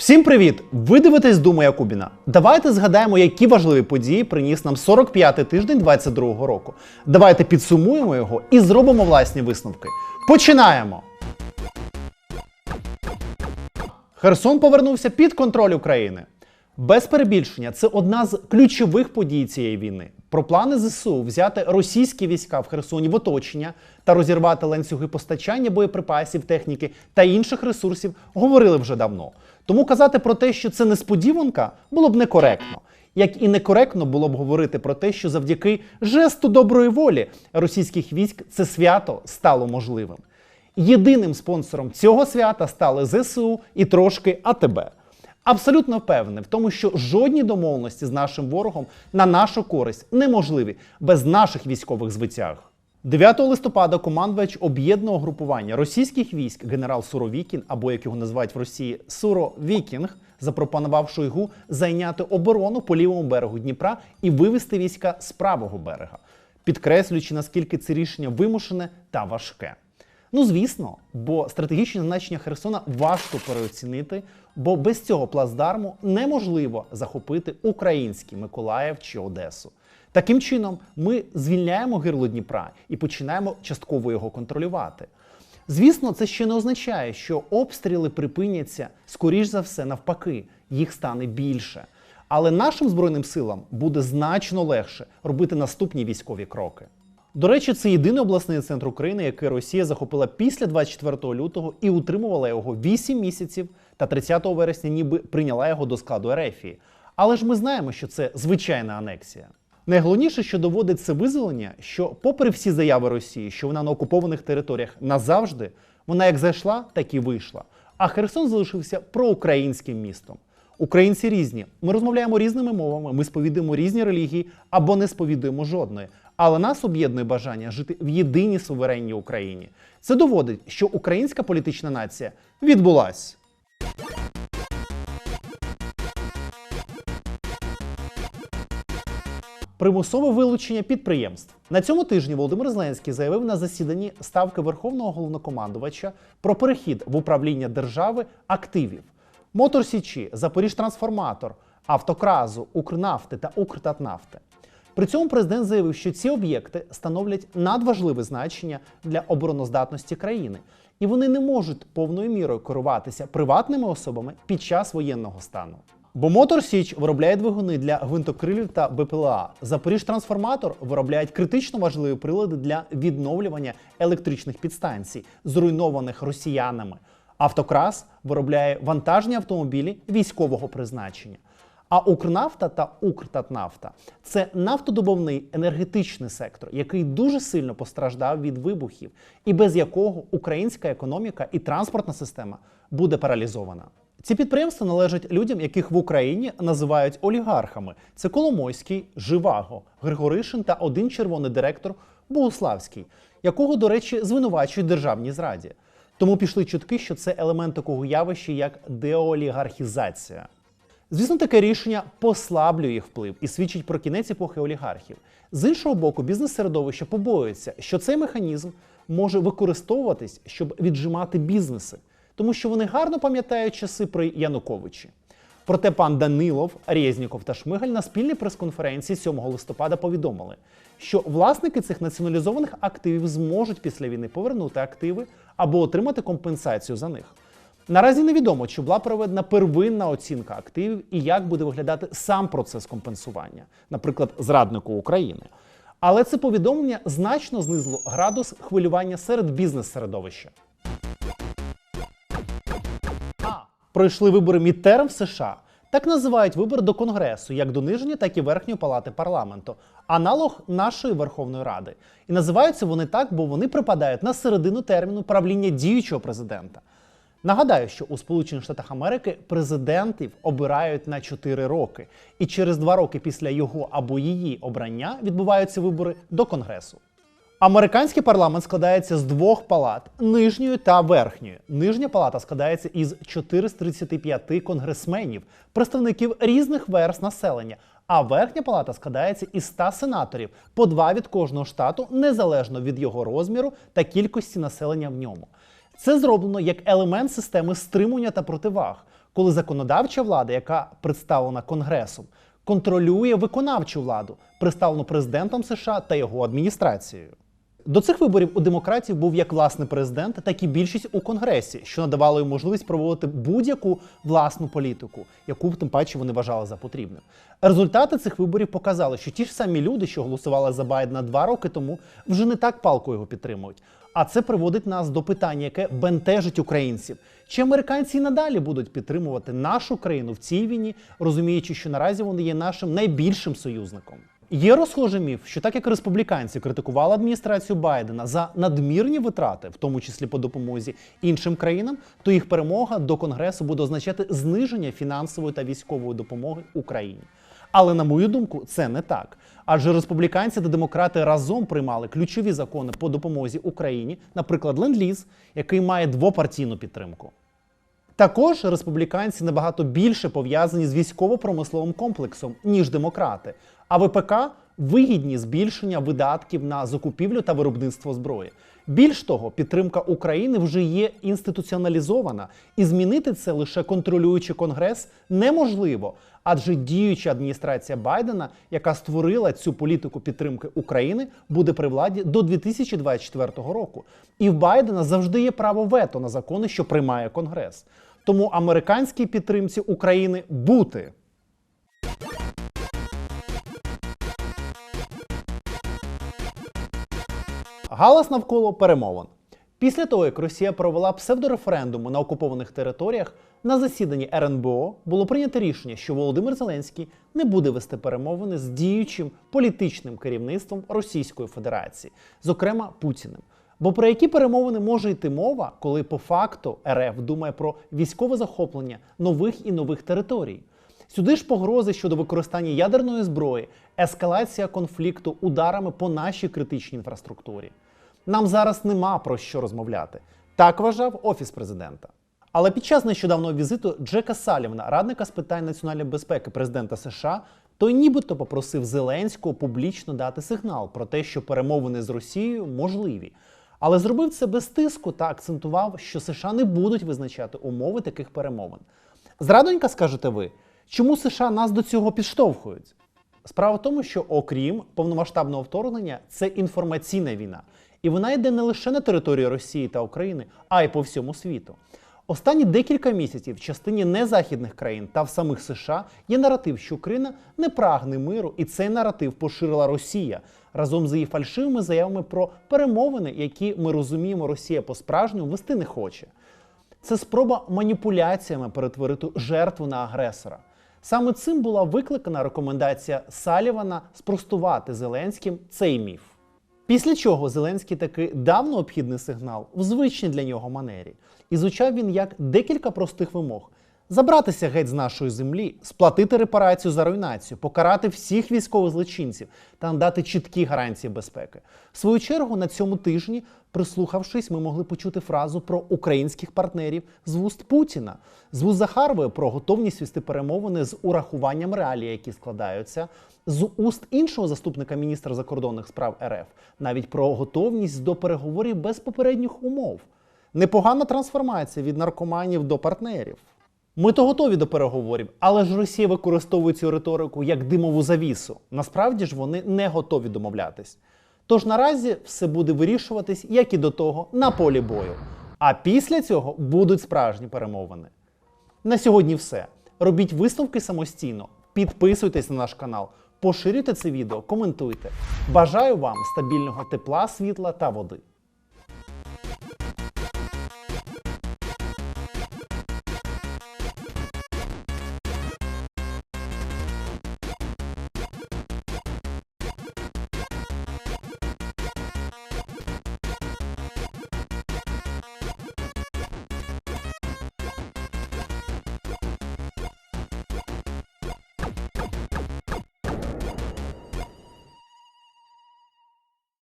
Всім привіт! Ви дивитесь Дума Якубіна. Давайте згадаємо, які важливі події приніс нам 45-й тиждень 22-го року. Давайте підсумуємо його і зробимо власні висновки. Починаємо! Херсон повернувся під контроль України. Без перебільшення, це одна з ключових подій цієї війни. Про плани ЗСУ взяти російські війська в Херсоні в оточення та розірвати ланцюги постачання боєприпасів, техніки та інших ресурсів говорили вже давно. Тому казати про те, що це несподіванка, було б некоректно. Як і некоректно було б говорити про те, що завдяки жесту доброї волі російських військ це свято стало можливим. Єдиним спонсором цього свята стали ЗСУ і трошки АТБ. Абсолютно впевнений в тому, що жодні домовленості з нашим ворогом на нашу користь неможливі без наших військових звитяг. 9 листопада командувач об'єднаного групування російських військ генерал Суровікін, або як його називають в Росії Суровікінг, запропонував Шойгу зайняти оборону по лівому берегу Дніпра і вивести війська з правого берега, підкреслюючи наскільки це рішення вимушене та важке. Ну, звісно, бо стратегічне значення Херсона важко переоцінити, бо без цього плацдарму неможливо захопити український Миколаїв чи Одесу. Таким чином, ми звільняємо гирло Дніпра і починаємо частково його контролювати. Звісно, це ще не означає, що обстріли припиняться скоріш за все навпаки, їх стане більше. Але нашим збройним силам буде значно легше робити наступні військові кроки. До речі, це єдиний обласний центр України, який Росія захопила після 24 лютого і утримувала його 8 місяців, та 30 вересня ніби прийняла його до складу Ерефії. Але ж ми знаємо, що це звичайна анексія. Найголовніше, що доводить це визволення, що, попри всі заяви Росії, що вона на окупованих територіях назавжди, вона як зайшла, так і вийшла. А Херсон залишився проукраїнським містом. Українці різні. Ми розмовляємо різними мовами, ми сповідуємо різні релігії або не сповідуємо жодної. Але нас об'єднує бажання жити в єдиній суверенній Україні. Це доводить, що українська політична нація відбулась. Примусове вилучення підприємств на цьому тижні Володимир Зеленський заявив на засіданні ставки Верховного головнокомандувача про перехід в управління держави активів Мотор Січі, Запоріжтрансформатор, Автокразу, Укрнафти та Укртатнафти. При цьому президент заявив, що ці об'єкти становлять надважливе значення для обороноздатності країни, і вони не можуть повною мірою керуватися приватними особами під час воєнного стану. Бо Мотор Січ виробляє двигуни для гвинтокрилів та БПЛА. Запоріжтрансформатор виробляють критично важливі прилади для відновлювання електричних підстанцій, зруйнованих росіянами. Автокрас виробляє вантажні автомобілі військового призначення. А Укрнафта та Укртатнафта це нафтодобовний енергетичний сектор, який дуже сильно постраждав від вибухів, і без якого українська економіка і транспортна система буде паралізована. Ці підприємства належать людям, яких в Україні називають олігархами. Це Коломойський, Живаго, Григоришин та один червоний директор Богуславський, якого, до речі, звинувачують державній зраді. Тому пішли чутки, що це елемент такого явища, як деолігархізація. Звісно, таке рішення послаблює їх вплив і свідчить про кінець епохи олігархів. З іншого боку, бізнес-середовище побоюється, що цей механізм може використовуватись, щоб віджимати бізнеси, тому що вони гарно пам'ятають часи при Януковичі. Проте пан Данилов, Резніков та Шмигаль на спільній прес-конференції 7 листопада повідомили, що власники цих націоналізованих активів зможуть після війни повернути активи або отримати компенсацію за них. Наразі невідомо, чи була проведена первинна оцінка активів і як буде виглядати сам процес компенсування, наприклад, зраднику України. Але це повідомлення значно знизило градус хвилювання серед бізнес-середовища. Пройшли вибори Мідтерм в США. Так називають вибори до Конгресу, як до нижньої, так і верхньої палати парламенту, аналог нашої Верховної Ради. І називаються вони так, бо вони припадають на середину терміну правління діючого президента. Нагадаю, що у Сполучених Штатах Америки президентів обирають на 4 роки, і через 2 роки після його або її обрання відбуваються вибори до Конгресу. Американський парламент складається з двох палат нижньої та верхньої. Нижня палата складається із 435 конгресменів, представників різних верст населення. А верхня палата складається із 100 сенаторів, по два від кожного штату, незалежно від його розміру та кількості населення в ньому. Це зроблено як елемент системи стримування та противаг. коли законодавча влада, яка представлена Конгресом, контролює виконавчу владу, представлену президентом США та його адміністрацією. До цих виборів у демократів був як власний президент, так і більшість у конгресі, що надавало їм можливість проводити будь-яку власну політику, яку тим паче вони вважали за потрібним. Результати цих виборів показали, що ті ж самі люди, що голосували за Байдена два роки тому, вже не так палко його підтримують. А це приводить нас до питання, яке бентежить українців. Чи американці і надалі будуть підтримувати нашу країну в цій війні, розуміючи, що наразі вони є нашим найбільшим союзником? Є розхожий міф, що так як республіканці критикували адміністрацію Байдена за надмірні витрати, в тому числі по допомозі іншим країнам, то їх перемога до Конгресу буде означати зниження фінансової та військової допомоги Україні. Але на мою думку, це не так. Адже республіканці та демократи разом приймали ключові закони по допомозі Україні, наприклад, ленд-ліз, який має двопартійну підтримку. Також республіканці набагато більше пов'язані з військово-промисловим комплексом, ніж демократи. А ВПК вигідні збільшення видатків на закупівлю та виробництво зброї. Більш того, підтримка України вже є інституціоналізована, і змінити це лише контролюючи конгрес неможливо, адже діюча адміністрація Байдена, яка створила цю політику підтримки України, буде при владі до 2024 року. І в Байдена завжди є право вето на закони, що приймає Конгрес. Тому американській підтримці України бути. Галас навколо перемовин. Після того, як Росія провела псевдореферендуми на окупованих територіях, на засіданні РНБО було прийнято рішення, що Володимир Зеленський не буде вести перемовини з діючим політичним керівництвом Російської Федерації, зокрема Путіним. Бо про які перемовини може йти мова, коли по факту РФ думає про військове захоплення нових і нових територій? Сюди ж погрози щодо використання ядерної зброї, ескалація конфлікту ударами по нашій критичній інфраструктурі. Нам зараз нема про що розмовляти. Так вважав офіс президента. Але під час нещодавнього візиту Джека Салівна, радника з питань національної безпеки президента США, той нібито попросив Зеленського публічно дати сигнал про те, що перемовини з Росією можливі. Але зробив це без тиску та акцентував, що США не будуть визначати умови таких перемовин. Зрадонька, скажете ви, чому США нас до цього підштовхують? Справа в тому, що окрім повномасштабного вторгнення, це інформаційна війна. І вона йде не лише на території Росії та України, а й по всьому світу. Останні декілька місяців в частині незахідних країн та в самих США є наратив, що Україна не прагне миру, і цей наратив поширила Росія разом з її фальшивими заявами про перемовини, які ми розуміємо, Росія по-справжньому вести не хоче. Це спроба маніпуляціями перетворити жертву на агресора. Саме цим була викликана рекомендація Салівана спростувати Зеленським цей міф. Після чого Зеленський таки дав необхідний сигнал в звичній для нього манері, і звучав він як декілька простих вимог: забратися геть з нашої землі, сплатити репарацію за руйнацію, покарати всіх військових злочинців та надати чіткі гарантії безпеки. В свою чергу на цьому тижні, прислухавшись, ми могли почути фразу про українських партнерів з вуст Путіна, з вуст Захарової про готовність вести перемовини з урахуванням реалій, які складаються, з уст іншого заступника міністра закордонних справ РФ, навіть про готовність до переговорів без попередніх умов. Непогана трансформація від наркоманів до партнерів. Ми то готові до переговорів, але ж Росія використовує цю риторику як димову завісу. Насправді ж вони не готові домовлятись. Тож наразі все буде вирішуватись, як і до того, на полі бою. А після цього будуть справжні перемовини. На сьогодні все. Робіть висновки самостійно, підписуйтесь на наш канал, поширюйте це відео, коментуйте. Бажаю вам стабільного тепла, світла та води.